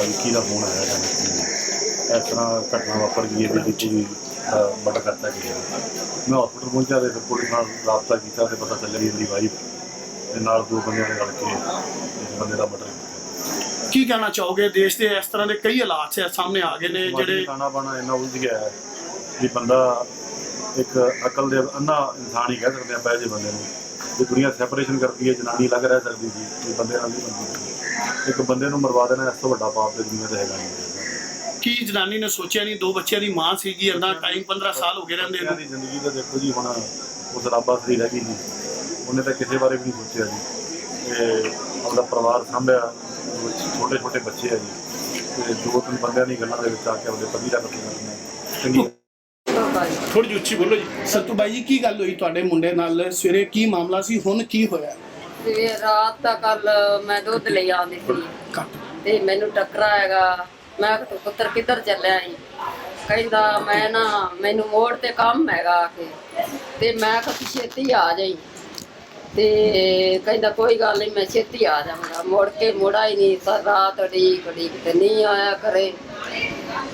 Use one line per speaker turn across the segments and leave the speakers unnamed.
ਵਿੱਕੀ ਦਾ phone ਆਇਆ ਜਾਂ ਇਸ ਤਰ੍ਹਾਂ ਘਟਨਾ ਵਾਪਰ ਗਈ ਹੈ ਵੀ ਵਿੱਕੀ ਦੀ ਮਰਡਰ ਕਰਤਾ ਗਿਆ ਮੈਂ ਹਸਪੀਟਲ ਪਹੁੰਚਿਆ ਤੇ ਪੁਲਿਸ ਨਾਲ ਰਾਬਤਾ ਕੀਤਾ ਤੇ ਪਤਾ ਚੱਲਿਆ ਵੀ ਇਹਦੀ ਵਾਈਫ ਦੇ ਨਾਲ ਦੋ ਬੰਦਿਆਂ ਨੇ ਰਲ ਕੇ ਇਸ ਬੰਦੇ ਦਾ ਮਰਡਰ ਕੀਤਾ।
ਕੀ ਕਹਿਣਾ ਚਾਹੋਗੇ? ਦੇਸ਼ ਦੇ ਇਸ ਤਰ੍ਹਾਂ ਦੇ ਕਈ ਹਾਲਾਤ ਸਾਹਮਣੇ ਆ ਗਏ ਨੇ
ਜਿਹੜੇ ਖਾਣਾ ਬਾਣਾ ਇੰਨਾ ਉਲਝ ਗਿਆ ਹੈ ਵੀ ਬੰਦਾ ਇੱਕ ਅਕਲ ਦੇ ਅੰਨਾ ਇਨਸਾਨ ਹੀ ਕਹਿ ਸਕਦੇ ਆ ਪਹਿਲੇ ਬੰਦੇ ਨੂੰ। ਜੇ ਦੁਨੀਆ ਸੈਪਰੇਸ਼ਨ ਕਰਦੀ ਹੈ ਜਨਾਨੀ ਅਲੱਗ ਰਹਿ ਸਕਦੀ ਸੀ ਤੇ ਬੰਦੇ ਨਾਲ ਨਹੀਂ ਬੰਦੀ ਇੱਕ ਬੰਦੇ ਨੂੰ ਮਰਵਾ ਦੇਣਾ ਇਸ ਤੋਂ ਵੱਡਾ ਪਾਪ ਤੇ ਦੁਨੀਆ ਤੇ ਹੈਗਾ ਨਹੀਂ।
ਕੀ ਜਨਾਨੀ ਨੇ ਸੋਚਿਆ ਨਹੀਂ ਦੋ ਬੱਚਿਆਂ ਦੀ ਮਾਂ ਸੀਗੀ ਇੰਨਾ ਟਾਈਮ 15 ਸਾਲ ਹੋ ਗਏ ਰਹਿੰਦੇ
ਬੱਚਿਆਂ
ਨੂੰ
ਦੀ ਜ਼ਿੰਦਗੀ ਤਾਂ ਦੇਖੋ ਜੀ ਹੁਣ ਉਸ ਰੱਬਾ ਸਰੀ ਰਹਿ ਗਈ ਜੀ। ਉਹਨੇ ਤਾਂ ਕਿਸੇ ਬਾਰੇ ਵੀ ਨਹੀਂ ਸੋਚਿਆ ਜੀ। ਤੇ ਆਪਦਾ ਪਰਿਵਾਰ ਸੰਭਿਆ ਛੋਟੇ ਛੋਟੇ ਬੱਚੇ ਆ ਜੀ। ਤੇ ਦੋ ਤਿੰਨ ਬੰਦਿਆਂ ਦੀ ਗੱਲਾਂ ਦੇ ਵਿੱਚ ਆ ਕੇ ਆਪਦੇ ਪਤੀ ਦਾ ਕਤਲ ਕਰਨਾ ਚੰਗੀ
ਥੋੜੀ ਉੱਚੀ ਬੋਲੋ ਜੀ। ਸਤੂ ਬਾਈ ਜੀ ਕੀ ਗੱਲ ਹੋਈ ਤੁਹਾਡੇ ਮੁੰਡੇ ਨਾਲ? ਸਵੇਰੇ ਕੀ ਮਾਮਲਾ ਸੀ? ਹੁਣ ਕੀ ਹੋਇਆ?
ਤੇ ਰਾਤ ਕੱਲ ਮੈਂ ਦੁੱਧ ਲਈ ਆਉਂਦੀ ਸੀ। ਤੇ ਮੈਨੂੰ ਟੱਕਰਾ ਹੈਗਾ ਮੈਂ ਕਿਹਾ ਤੂੰ ਪੁੱਤਰ ਕਿੱਧਰ ਚੱਲਿਆ ਈ ਕਹਿੰਦਾ ਮੈਂ ਨਾ ਮੈਨੂੰ ਮੋੜ ਤੇ ਕੰਮ ਹੈਗਾ ਆ ਕੇ। ਤੇ ਮੈਂ ਕਿਹਾ ਤੂੰ ਛੇਤੀ ਆ ਜਾਈ। ਤੇ ਕਹਿੰਦਾ ਕੋਈ ਗੱਲ ਨਹੀਂ ਮੈਂ ਛੇਤੀ ਆ ਜਾਵਾਂਗਾ। ਮੁੜ ਕੇ ਮੁੜਾ ਹੀ ਨਹੀਂ। ਸਰ ਰਾਤ ਢੀਕ ਢੀਕ ਤੇ ਨਹੀਂ ਆਇਆ ਕਰੇ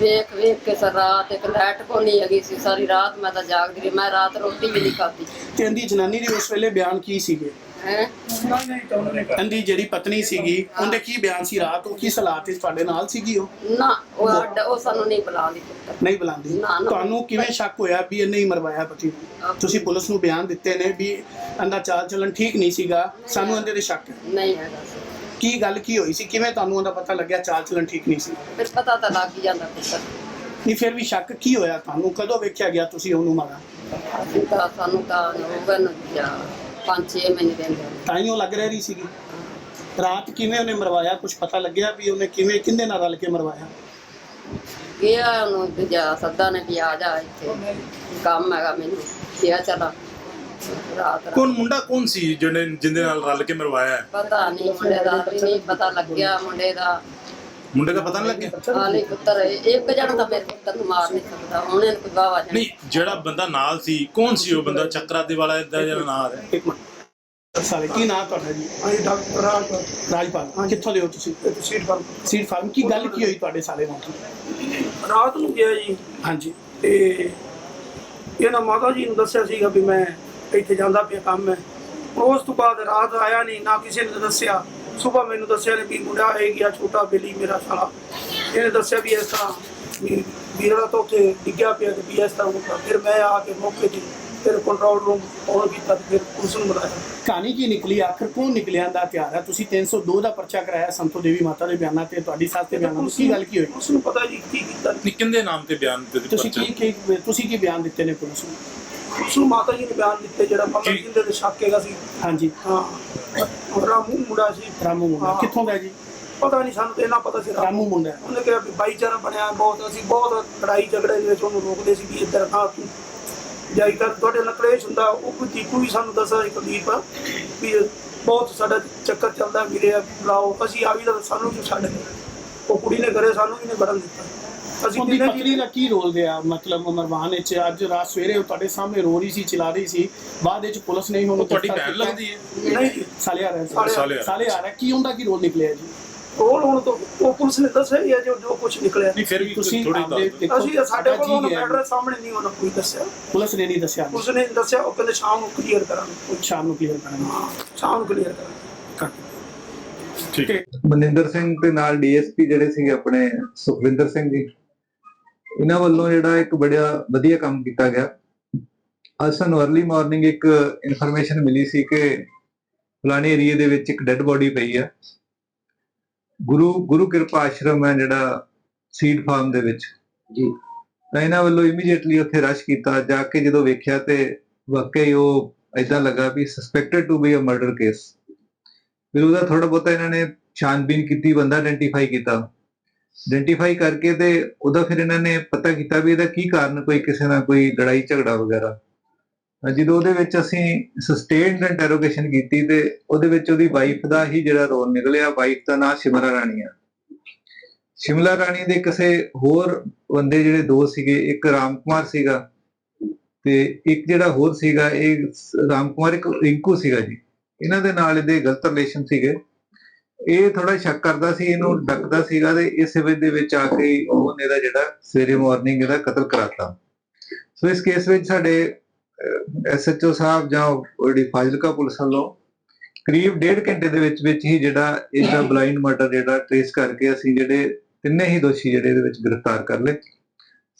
ਵੇਖ ਵੇਖ ਕੇ ਸਰ ਰਾਤ ਇੱਕ ਲਾਈਟ ਕੋ ਨਹੀਂ ਹੈਗੀ ਸੀ। ਸਾਰੀ ਰਾਤ ਮੈਂ ਤਾਂ ਜਾਗਦੀ ਰਹੀ। ਮੈਂ ਰਾਤ ਰੋਟੀ ਵੀ ਨਹੀਂ ਖਾਧੀ।
ਤੇ ਇਹਦੀ ਜਨਾਨੀ ਦੇ ਉਸ ਵੇਲੇ ਬਿਆਨ ਕੀ ਸੀਗੇ?
ਹੈ?
ਇਹਦੀ ਜਿਹੜੀ ਪਤਨੀ ਸੀਗੀ ਉਹਦੇ ਕੀ ਬਿਆਨ ਸੀ ਰਾਤ ਉਹ ਕੀ ਸਲਾਹ ਤੇ ਤੁਹਾਡੇ ਨਾਲ ਸੀਗੀ ਉਹ?
ਨਾ ਉਹ ਸਾਨੂੰ ਨਹੀਂ ਬੁਲਾਉਂਦੀ ਪੁੱਤਰ
ਨਹੀਂ ਬੁਲਾਉਂਦੀ?
ਨਾ, ਨਾ।
ਤੁਹਾਨੂੰ ਕਿਵੇਂ ਸ਼ੱਕ ਹੋਇਆ ਵੀ ਇਹਨੇ ਹੀ ਮਰਵਾਇਆ ਪਤੀ ਨੂੰ? ਤੁਸੀਂ ਪੁਲਿਸ ਨੂੰ ਬਿਆਨ ਦਿੱਤੇ ਨੇ ਵੀ ਇਹਦਾ ਚਾਲ ਚੱਲਣ ਠੀਕ ਨਹੀਂ ਸੀਗਾ ਸਾਨੂੰ ਇਹਦੇ ਤੇ ਸ਼ੱਕ ਹੈ।
ਨਹੀਂ ਹੈਗਾ ਸੀ।
ਕੀ ਗੱਲ ਕੀ ਹੋਈ ਸੀ? ਕਿਵੇਂ ਤੁਹਾਨੂੰ ਉਹਦਾ ਪਤਾ ਲੱਗਿਆ ਚਾਲ ਚੱਲਣ ਠੀਕ ਨਹੀਂ ਸੀ?
ਫਿਰ ਪਤਾ ਤਾਂ ਲੱਗ ਹੀ ਜਾਂਦਾ ਪੁੱਤਰ
ਨਹੀਂ ਫਿਰ ਵੀ ਸ਼ੱਕ ਕੀ ਹੋਇਆ ਤੁਹਾਨੂੰ? ਕਦੋਂ ਵੇਖਿਆ ਗਿਆ ਤੁਸੀਂ ਉਹਨੂੰ ਮਾਰਾ
ਅਸੀਂ ਤਾਂ ਸਾਨੂੰ ਤਾਂ ਹੋਗਨ ਜਾਂ ਪੰਜ ਛੇ ਮਹੀਨੇ ਦੇ ਅੰਦਰ।
ਤਾਈਓ ਲੱਗ ਰਹੀ ਸੀਗੀ। ਰਾਤ ਕਿਵੇਂ ਉਹਨੇ ਮਰਵਾਇਆ? ਕੁਝ ਪਤਾ ਲੱਗਿਆ ਵੀ ਉਹਨੇ ਕਿਵੇਂ ਕਿੰਦੇ ਨਾਲ ਰਲ ਕੇ ਮਰਵਾਇਆ?
ਗਿਆ ਉਹਨੂੰ ਤੇ ਜਾ ਸੱਦਾ ਨੇ ਵੀ ਆ ਜਾ ਇੱਥੇ। ਕੰਮ ਹੈਗਾ ਮੈਨੂੰ ਕਿਹਾ ਚਲਾ ਰਾਤ ਰਾਤ
ਕੌਣ ਮੁੰਡਾ ਕੌਣ ਸੀ ਜਿਹਨੇ ਜਿੰਦੇ ਨਾਲ ਰਲ ਕੇ ਮਰਵਾਇਆ? ਹੈ?
ਪਤਾ ਨਹੀਂ ਮੁੰਡੇ ਦਾ ਵੀ ਨਹੀਂ ਪਤਾ ਲੱਗਿਆ ਮੁੰਡੇ ਦਾ।
ਮੁੰਡੇ ਦਾ ਪਤਾ ਨਹੀਂ ਲੱਗਿਆ?
ਹਾਲੇ ਪੁੱਤਰ ਇੱਕ ਜਣਾ ਤਾਂ ਮੇਰੇ ਪੁੱਤਰ ਨੂੰ ਮਾਰ ਨਹੀਂ ਸਕਦਾ। ਉਹਨੇ ਕੋਈ ਗਾਵਾ ਜਾਣੀ
ਨਹੀਂ ਜਿਹੜਾ ਬੰਦਾ ਨਾਲ ਸੀ ਕੌਣ ਸੀ ਉਹ ਬੰਦਾ? ਚੱਕਰਾ ਦੇ ਵਾਲਾ ਇਦਾਂ ਜਿਹੜਾ ਨਾਲ ਹੈ।
ਇੱਕ ਮਿੰਟ। ਸਾਰੇ ਕੀ ਨਾਮ ਤੁਹਾਡਾ ਜੀ?
ਹਾਂਜੀ ਡਾਕਟਰ ਰਾਜ
ਰਾਜਪਾਲ ਕਿੱਥੋਂ ਦੇ ਹੋ ਤੁਸੀਂ?
Seat farm
seat farm? ਕੀ ਗੱਲ ਕੀ ਹੋਈ ਤੁਹਾਡੇ ਸਾਲੇ ਨਾਲ?
ਰਾਤ ਨੂੰ ਗਿਆ ਜੀ।
ਹਾਂਜੀ।
ਤੇ ਇਹਨਾਂ ਮਾਤਾ ਜੀ ਨੂੰ ਦੱਸਿਆ ਸੀਗਾ ਵੀ ਮੈਂ ਇੱਥੇ ਜਾਂਦਾ ਪਿਆ ਕੰਮ ਹੈ। ਉਸ ਤੋਂ ਬਾਅਦ ਰਾਤ ਆਇਆ ਨਹੀਂ ਨਾ ਕਿਸੇ ਨੇ ਦੱਸਿਆ। ਸਵੇਰ ਮੈਨੂੰ ਦੱਸਿਆ ਨੇ ਵੀ ਮੁੰਡਾ ਇਹ ਗਿਆ ਛੋਟਾ ਬੇਲੀ ਮੇਰਾ ਸਾਲਾ। ਇਹਨੇ ਦੱਸਿਆ ਵੀ ਇਸ ਤਰ੍ਹਾਂ ਵੀ ਵੀਰੜਾ ਤੋਂ ਉੱਥੇ ਡਿੱਗਿਆ ਪਿਆ ਤੇ ਵੀ ਇਸ ਤਰ੍ਹਾਂ ਹੁੰਦਾ ਫਿਰ ਮੈਂ ਆ ਕੇ ਮੌਕੇ ਤੇ ਫਿਰ ਕੰਟਰੋਲ ਰੂਮ ਫੋਨ ਕੀਤਾ ਤੇ ਫਿਰ ਪੁਲਿਸ ਨੂੰ ਬੁਲਾਇਆ।
ਕਹਾਣੀ ਕੀ ਨਿਕਲੀ? ਆਖਰ ਕੌਣ ਨਿਕਲਿਆ ਦਾ ਹਥਿਆਰ ਹੈ? ਤੁਸੀਂ 302 ਦਾ ਪਰਚਾ ਕਰਾਇਆ ਸੰਤੋ ਦੇਵੀ ਮਾਤਾ ਦੇ ਬਿਆਨਾਂ ਤੇ ਤੁਹਾਡੀ ਸੱਸ ਦੇ ਬਿਆਨਾਂ ਤੇ। ਕੀ ਗੱਲ ਕੀ ਹੋਈ?
ਪੁਲਿਸ ਨੂੰ ਪਤਾ ਜੀ ਕੀ ਕੀਤਾ।
ਨਿਕਨ ਦੇ ਨਾਮ ਤੇ ਬਿਆਨ ਤੇ
ਤੁਸੀਂ ਕੀ ਕੀ ਤੁਸੀਂ ਕੀ ਬਿਆਨ ਦਿੱਤੇ ਨੇ ਪੁਲਿਸ ਨੂੰ?
ਮਾਤਾ ਜੀ ਨੇ ਬਿਆਨ ਦਿੱਤੇ ਜਿਹੜਾ ਮਤਲਬ। ਜਿੰਦੇ ਤੇ ਸ਼ੱਕ ਹੈਗਾ ਸੀ।
ਹਾਂਜੀ।
ਹਾਂ। ਰਾਮੂ ਮੁੰਡਾ ਸੀ।
ਰਾਮੂ ਮੁੰਡਾ।
ਹਾਂ।
ਕਿੱਥੋਂ ਦਾ ਜੀ?
ਪਤਾ ਨਹੀਂ ਸਾਨੂੰ ਤੇ ਇਹਨਾਂ ਪਤਾ ਸੀ। ਰਾਮੂ
ਰਾਮੂ ਮੁੰਡਾ।
ਉਹਨੇ ਕਿਹਾ ਵੀ ਭਾਈਚਾਰਾ ਬਣਿਆ ਬਹੁਤ ਅਸੀਂ ਬਹੁਤ ਲੜਾਈ ਝਗੜੇ ਦੇ ਵਿੱਚ ਉਹਨੂੰ ਰੋਕਦੇ ਸੀ ਵੀ ਇੱਧਰ ਨਾ ਤੂੰ। ਜਾਈ ਕਰ ਤੁਹਾਡੇ ਨਾਲ ਕਲੇਸ਼ ਹੁੰਦਾ ਉਹ ਕੋਈ ਟੀਕੂ ਵੀ ਸਾਨੂੰ ਦੱਸਦਾ ਸੀ ਕੁਲਦੀਪ ਵੀ ਬਹੁਤ ਸਾਡਾ ਚੱਕਰ ਚੱਲਦਾ ਵੀਰੇ ਆ ਬੁਲਾਓ। ਅਸੀਂ ਆ ਵੀ ਤਾਂ ਸਾਨੂੰ ਛੱਡ ਗਏ? ਉਹ ਕੁੜੀ ਨੇ ਕਰੇ ਸਾਨੂੰ ਵੀ ਨੇ ਬੜਨ ਦਿੱਤਾ। ਅਸੀਂ
ਉਹਦੀ
ਤਿੰਨੇ
ਪਤਨੀ ਦਾ ਕੀ ਰੋਲ ਰਿਹਾ? ਮਤਲਬ ਮਰਵਾਨ ਵਿੱਚ ਅੱਜ ਰਾਤ ਸਵੇਰੇ ਉਹ ਤੁਹਾਡੇ ਸਾਹਮਣੇ ਰੋ ਰਹੀ ਸੀ ਚਿਲਾ ਰਹੀ ਸੀ। ਬਾਅਦ ਵਿੱਚ ਪੁਲਿਸ ਨੇ ਉਹਨੂੰ
ਉਹ ਤੁਹਾਡੀ
ਗ੍ਰਿਫਤਾਰ
ਭੈਣ
ਕੀਤਾ।
ਲੱਗਦੀ ਹੈ।
ਨਹੀਂ
ਸਾਲੇ ਆ ਰਹੇ।
ਸਾਲੇ
ਆ।
ਸਾਲੇ ਆ ਰਹੇ ਕੀ ਹੁੰਦਾ ਕੀ ਰੋਲ ਨਿਕਲਿਆ ਜੀ?
ਰੋਲ ਹੁਣ ਤੋਂ ਉਹ ਪੁਲਿਸ ਨੇ ਦੱਸਿਆ ਹੀ ਹੈ ਜੋ ਜੋ ਕੁਝ ਨਿਕਲਿਆ।
ਨਹੀਂ ਫਿਰ ਵੀ
ਤੁਸੀਂ
ਥੋੜੀ
ਆਪਦੇ
ਦੱਸ
ਦੇਖੋ
ਅਸੀਂ ਸਾਡੇ ਕੋਲ ਉਹਨੂੰ
ਜੀ ਹੈ।
ਐਡਰੈਸ ਸਾਹਮਣੇ ਨਹੀਂ ਉਹਨਾਂ ਕੋਈ ਦੱਸਿਆ।
ਪੁਲਿਸ ਨੇ ਨਹੀਂ ਦੱਸਿਆ।
ਪੁਲਿਸ ਨੇ ਦੱਸਿਆ ਉਹ ਕਹਿੰਦੇ ਸ਼ਾਮ ਨੂੰ ਕਲੀਅਰ ਕਰਾਂਗੇ।
ਸ਼ਾਮ ਨੂੰ ਕਲੀਅਰ ਕਰਾਂਗੇ।
ਹਾਂ ਸ਼ਾਮ ਨੂੰ ਕਲੀਅਰ ਕਰਾਂਗੇ।
ਠੀਕ ਹੈ।
ਮਨਿੰਦਰ ਸਿੰਘ ਦੇ ਨਾਲ ਡੀਐਸਪੀ ਜਿਹੜੇ ਸੀਗੇ ਆਪਣੇ ਸੁਖਵਿੰਦਰ ਸਿੰਘ ਜੀ। ਇਹਨਾਂ ਵੱਲੋਂ ਜਿਹੜਾ ਇੱਕ ਬੜਿਆ ਵਧੀਆ ਕੰਮ ਕੀਤਾ ਗਿਆ। ਅੱਜ ਸਾਨੂੰ अर्ਲੀ ਮਾਰਨਿੰਗ ਇੱਕ ਇਨਫੋਰਮੇਸ਼ਨ ਮਿਲੀ ਸੀ ਕਿ ਫਲਾਣੇ ਏਰੀਏ ਦੇ ਵਿੱਚ ਇੱਕ ਡੈੱਡ ਬੋਡੀ ਪਈ ਹੈ ਗੁਰੂ ਗੁਰੂ ਕਿਰਪਾ ਆਸ਼ਰਮ ਹੈ ਜਿਹੜਾ ਸੀਡ ਫਾਰਮ ਦੇ ਵਿੱਚ। ਜੀ। ਤਾਂ ਇਹਨਾਂ ਵੱਲੋਂ ਇਮੀਡੀਏਟਲੀ ਉੱਥੇ ਰਸ਼ ਕੀਤਾ। ਜਾ ਕੇ ਜਦੋਂ ਵੇਖਿਆ ਤੇ ਵਾਕਈ ਉਹ ਇਦਾਂ ਲੱਗਾ ਵੀ suspected to be a murder case ਫਿਰ ਉਹਦਾ ਥੋੜਾ ਬਹੁਤਾ ਇਹਨਾਂ ਨੇ ਛਾਨਬੀਨ ਕੀਤੀ ਬੰਦਾ ਆਇਡੈਂਟੀਫਾਈ ਕੀਤਾ। ਆਇਡੈਂਟੀਫਾਈ ਕਰਕੇ ਤੇ ਉਹਦਾ ਫਿਰ ਇਹਨਾਂ ਨੇ ਪਤਾ ਕੀਤਾ ਵੀ ਇਹਦਾ ਕੀ ਕਾਰਨ ਕੋਈ ਕਿਸੇ ਨਾਲ ਕੋਈ ਲੜਾਈ ਝਗੜਾ ਵਗੈਰਾ। ਜਦੋਂ ਉਹਦੇ ਵਿੱਚ ਅਸੀਂ ਸਸਟੇਨਡ ਇੰਟਰੋਗੇਸ਼ਨ ਕੀਤੀ ਤੇ ਉਹਦੇ ਵਿੱਚ ਉਹਦੀ ਵਾਈਫ ਦਾ ਹੀ ਜਿਹੜਾ ਰੋਲ ਨਿਕਲਿਆ ਵਾਈਫ ਦਾ ਨਾਮ ਸਿਮਰਾ ਰਾਣੀ ਆ। ਸ਼ਿਮਲਾ ਰਾਣੀ ਦੇ ਕਿਸੇ ਹੋਰ ਬੰਦੇ ਜਿਹੜੇ ਦੋ ਸੀਗੇ, ਇੱਕ ਰਾਮ ਕੁਮਾਰ ਸੀਗਾ ਤੇ ਇੱਕ ਜਿਹੜਾ ਹੋਰ ਸੀਗਾ, ਇਹ ਰਾਮ ਕੁਮਾਰ ਇੱਕ ਰਿੰਕੂ ਸੀਗਾ ਜੀ। ਇਹਨਾਂ ਦੇ ਨਾਲ ਇਹਦੇ ਗਲਤ ਰਿਲੇਸ਼ਨ ਸੀਗੇ। ਇਹ ਥੋੜਾ ਸ਼ੱਕ ਕਰਦਾ ਸੀ ਇਹਨੂੰ ਡੱਕਦਾ ਸੀਗਾ ਤੇ ਇਸ ਵੇਲੇ ਦੇ ਵਿੱਚ ਆ ਕੇ ਉਹਨੇ ਦਾ ਜਿਹੜਾ ਸਵੇਰੇ ਮਾਰਨਿੰਗ ਇਹਦਾ ਕਤਲ ਕਰਾਤਾ। ਸੋ ਇਸ ਕੇਸ ਵਿੱਚ ਸਾਡੇ ਐਸਐਚਓ ਸਾਹਿਬ ਜਾਂ ਜਿਹੜੀ ਫਾਜ਼ਿਲਕਾ ਪੁਲਿਸ ਵੱਲੋਂ ਕਰੀਬ ਡੇਢ ਘੰਟੇ ਦੇ ਵਿੱਚ ਵਿੱਚ ਹੀ ਜਿਹੜਾ ਇਹਦਾ ਬਲਾਈਂਡ ਮਰਡਰ ਜਿਹੜਾ ਟ੍ਰੇਸ ਕਰਕੇ ਅਸੀਂ ਜਿਹੜੇ ਤਿੰਨੇ ਹੀ ਦੋਸ਼ੀ ਜਿਹੜੇ ਇਹਦੇ ਵਿੱਚ ਗ੍ਰਿਫਤਾਰ ਕਰ ਲਏ।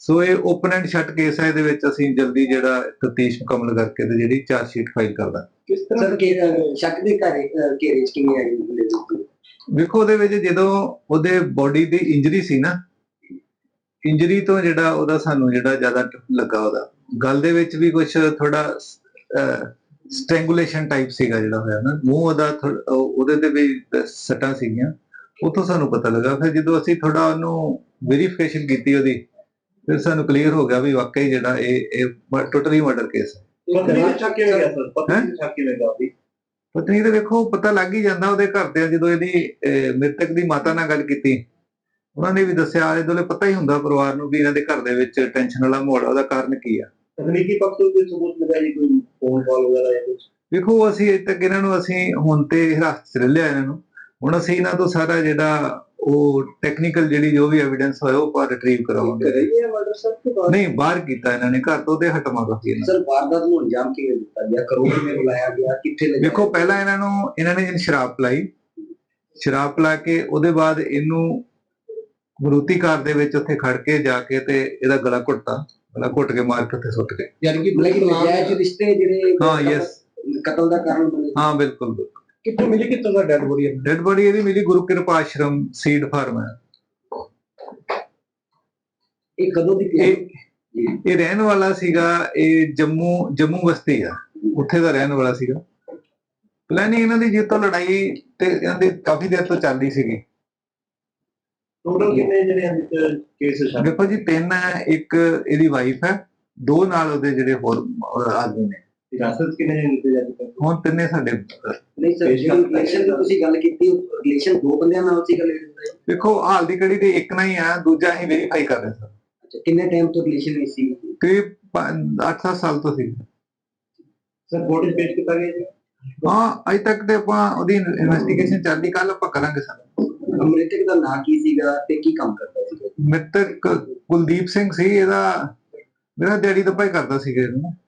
ਸੋ ਇਹ ਓਪਨ ਐਂਡ ਸ਼ਟ ਕੇਸ ਹੈ ਇਹਦੇ ਵਿੱਚ ਅਸੀਂ ਜਲਦੀ ਜਿਹੜਾ ਤਫਤੀਸ਼ ਮੁਕੰਮਲ ਕਰਕੇ ਤੇ ਜਿਹੜੀ ਚਾਰਜ ਸ਼ੀਟ ਫਾਈਲ ਕਰਦਾ।
ਕਿਸ ਤਰ੍ਹਾਂ ਸਰ ਕਿ ਸ਼ੱਕ ਦੇ ਘਰੇ ਘੇਰੇ ਚ ਕਿਵੇਂ ਆਈ?
ਵੇਖੋ ਉਹਦੇ ਵਿੱਚ ਜਦੋਂ ਉਹਦੇ ਬੋਡੀ ਦੀ ਇੰਜਰੀ ਸੀ ਨਾ ਇੰਜਰੀ ਤੋਂ ਜਿਹੜਾ ਉਹਦਾ ਸਾਨੂੰ ਜਿਹੜਾ ਜ਼ਿਆਦਾ ਲੱਗਾ ਉਹਦਾ। ਗਲ ਦੇ ਵਿੱਚ ਵੀ ਕੁਝ ਥੋੜਾ ਸਟ੍ਰੈਂਗੂਲੇਸ਼ਨ ਟਾਈਪ ਸੀਗਾ ਜਿਹੜਾ ਹੋਇਆ ਨਾ। ਮੂੰਹ ਉਹਦਾ ਉਹਦੇ ਤੇ ਵੀ ਸੱਟਾਂ ਸੀਗੀਆਂ। ਉਥੋਂ ਸਾਨੂੰ ਪਤਾ ਲੱਗਾ। ਫਿਰ ਜਦੋਂ ਅਸੀਂ ਥੋੜਾ ਉਹਨੂੰ ਵੈਰੀਫਿਕੇਸ਼ਨ ਕੀਤੀ ਉਹਦੀ ਫਿਰ ਸਾਨੂੰ ਕਲੀਅਰ ਹੋ ਗਿਆ ਵੀ ਵਾਕਈ ਜਿਹੜਾ ਇਹ ਇਹ ਟੋਟਲੀ ਮਰਡਰ ਕੇਸ ਹੈ।
ਪਤਨੀ ਸ਼ੱਕ ਕਿਵੇਂ ਗਿਆ ਸਰ? ਦੇ ਸ਼ੱਕ ਕਿਵੇਂ ਗਿਆ ਉਹਦੀ?
ਪਤਨੀ ਤੇ ਵੇਖੋ ਪਤਾ ਲੱਗ ਹੀ ਜਾਂਦਾ ਉਹਦੇ ਘਰਦਿਆਂ ਜਦੋਂ ਇਹਦੀ ਮ੍ਰਿਤਕ ਦੀ ਮਾਤਾ ਨਾਲ ਗੱਲ ਕੀਤੀ। ਉਹਨਾਂ ਨੇ ਵੀ ਦੱਸਿਆ ਆਲੇ ਦੁਆਲੇ ਪਤਾ ਹੀ ਹੁੰਦਾ ਪਰਿਵਾਰ ਨੂੰ ਵੀ ਇਹਨਾਂ ਦੇ ਘਰ ਦੇ ਵਿੱਚ ਟੈਨਸ਼ਨ ਵਾਲਾ ਮਾਹੌਲ ਉਹਦਾ ਕਾਰਨ ਕੀ ਆ।
ਤਕਨੀਕੀ ਪੱਖ ਤੋਂ ਕੋਈ ਸਬੂਤ ਮਿਲਿਆ ਜੀ ਕੋਈ ਫੋਨ ਕਾਲ ਵਗੈਰਾ ਜਾਂ ਕੁਝ
ਵੇਖੋ ਅਸੀਂ ਅਜੇ ਤੱਕ ਇਹਨਾਂ ਨੂੰ ਅਸੀਂ ਹੁਣ ਤੇ ਹਿਰਾਸਤ 'ਚ ਲੈ ਲਿਆ ਇਹਨਾਂ ਨੂੰ। ਹੁਣ ਅਸੀਂ ਇਹਨਾਂ ਤੋਂ ਸਾਰਾ ਜਿਹੜਾ ਉਹ ਟੈਕਨੀਕਲ ਜਿਹੜੀ ਜੋ ਵੀ ਐਵੀਡੈਂਸ ਹੋਇਆ ਉਹ ਪਰ ਰਿਟਰੀਵ ਕਰਾਵਾਂਗੇ।
ਕਰੇ ਇਹ ਮਰਡਰ ਸਰ ਤੋਂ ਬਾਅਦ
ਨਹੀਂ ਬਾਹਰ ਕੀਤਾ ਇਹਨਾਂ ਨੇ ਘਰ ਤੋਂ ਤੇ ਹਟਵਾ ਦਿੱਤੀ ਇਹਨਾਂ
ਸਰ ਵਾਰਦਾਤ ਨੂੰ ਅੰਜਾਮ ਕਿਵੇਂ ਦਿੱਤਾ ਗਿਆ? ਕਰੋੜ में ਬੁਲਾਇਆ ਗਿਆ ਕਿੱਥੇ ਲੈ
ਵੇਖੋ ਪਹਿਲਾਂ ਇਹਨਾਂ ਨੂੰ ਇਹਨਾਂ ਨੇ ਸ਼ਰਾਬ ਪਿਲਾਈ। ਸ਼ਰਾਬ ਪਿਲਾ ਕੇ ਉਹਦੇ ਬਾਅਦ ਇਹਨੂੰ ਮਰੂਤੀ ਕਾਰ ਦੇ ਵਿੱਚ ਉੱਥੇ ਖੜ ਕੇ ਜਾ ਕੇ ਤੇ ਇਹਦਾ ਗਲਾ ਘੁੱਟਤਾ। ਗਲਾ ਘੁੱਟ ਕੇ ਮਾਰ ਕੇ ਉੱਥੇ ਸੁੱਟ ਗਏ।
ਯਾਨੀ ਕਿ ਲੇਕਿਨ ਨਜਾਇਜ਼ ਰਿਸ਼ਤੇ ਜਿਹੜੇ
ਹਾਂ ਯੈਸ
ਕਤਲ ਦਾ ਕਾਰਨ ਬਣੇ।
ਹਾਂ ਬਿਲਕੁਲ ਬਿਲਕੁਲ।
ਕਿੱਥੋਂ ਮਿਲੀ ਕਿੱਥੋਂ ਦਾ ਡੈਡ ਬੋਡੀ
ਡੈਡ ਬੋਡੀ ਇਹਦੀ ਮਿਲੀ ਗੁਰੂ ਕਿਰਪਾ ਆਸ਼ਰਮ ਸੀਡ ਫਾਰਮ ਹੈ।
ਇਹ ਕਦੋਂ ਦੀ
ਇਹ ਇਹ ਰਹਿਣ ਵਾਲਾ ਸੀਗਾ ਇਹ ਜੰਮੂ ਜੰਮੂ ਬਸਤੀ ਆ। ਉੱਥੇ ਦਾ ਰਹਿਣ ਵਾਲਾ ਸੀਗਾ। ਪਲੈਨਿੰਗ ਇਹਨਾਂ ਦੀ ਜਿੱਤੋਂ ਲੜਾਈ ਤੇ ਇਹਨਾਂ ਦੀ ਕਾਫੀ ਦੇਰ ਤੋਂ ਚੱਲਦੀ ਸੀਗੀ।
ਟੋਟਲ ਕਿੰਨੇ ਜਿਹੜੇ ਅੰਦਰ ਕੇਸ
ਦੇਖੋ ਜੀ ਤਿੰਨ ਹੈ ਇੱਕ ਇਹਦੀ ਵਾਈਫ ਹੈ ਦੋ ਨਾਲ ਉਹਦੇ ਜਿਹੜੇ ਹੋਰ ਆਦਮੀ ਨੇ।
ਹਿਰਾਸਤ ਕਿੰਨੇ ਜਾ ਚੁੱਕੇ
ਹੁਣ ਤਿੰਨੇ ਸਾਡੇ
ਨਹੀਂ ਸਰ ਜਿਹੜੀ ਰਿਲੇਸ਼ਨ ਦੀ ਤੁਸੀਂ ਗੱਲ ਕੀਤੀ ਰਿਲੇਸ਼ਨ ਦੋ ਬੰਦਿਆਂ ਨਾਲ ਸੀ ਗੱਲ ਕੀਤੀ
ਦੇਖੋ ਹਾਲ ਦੀ ਕੜੀ ਤੇ ਇੱਕ ਨਾ ਹੀ ਆ ਦੂਜਾ ਅਸੀਂ ਵੈਰੀਫਾਈ ਕਰ ਰਹੇ ਹਾਂ
ਅੱਛਾ ਕਿੰਨੇ ਟਾਈਮ ਤੋਂ ਰਿਲੇਸ਼ਨ ਵਿੱਚ ਸੀ?
ਕਰੀਬ 8-7 ਸਾਲ ਤੋਂ ਸੀ।
ਸਰ ਕੋਰਟ ਵਿੱਚ ਪੇਸ਼ ਕੀਤਾ ਗਿਆ ਜੀ
ਹਾਂ ਅਜੇ ਤੱਕ ਤੇ ਆਪਾਂ ਉਹਦੀ ਇਨਵੈਸਟੀਗੇਸ਼ਨ ਚੱਲਦੀ ਕੱਲ ਆਪਾਂ ਕਰਾਂਗੇ ਸਰ।
ਅਮ੍ਰਿਤਕ ਦਾ ਨਾਂ ਕੀ ਸੀਗਾ ਤੇ ਕੀ ਕੰਮ ਕਰਦਾ ਸੀਗਾ
ਮਿੱਤਰ ਕੁਲਦੀਪ ਸਿੰਘ ਸੀ ਇਹਦਾ ਮੇਰਾ ਡੈਡੀ ਦਾ ਭਾਈ ਕਰਦਾ ਸੀਗਾ ਇਹਨੂੰ।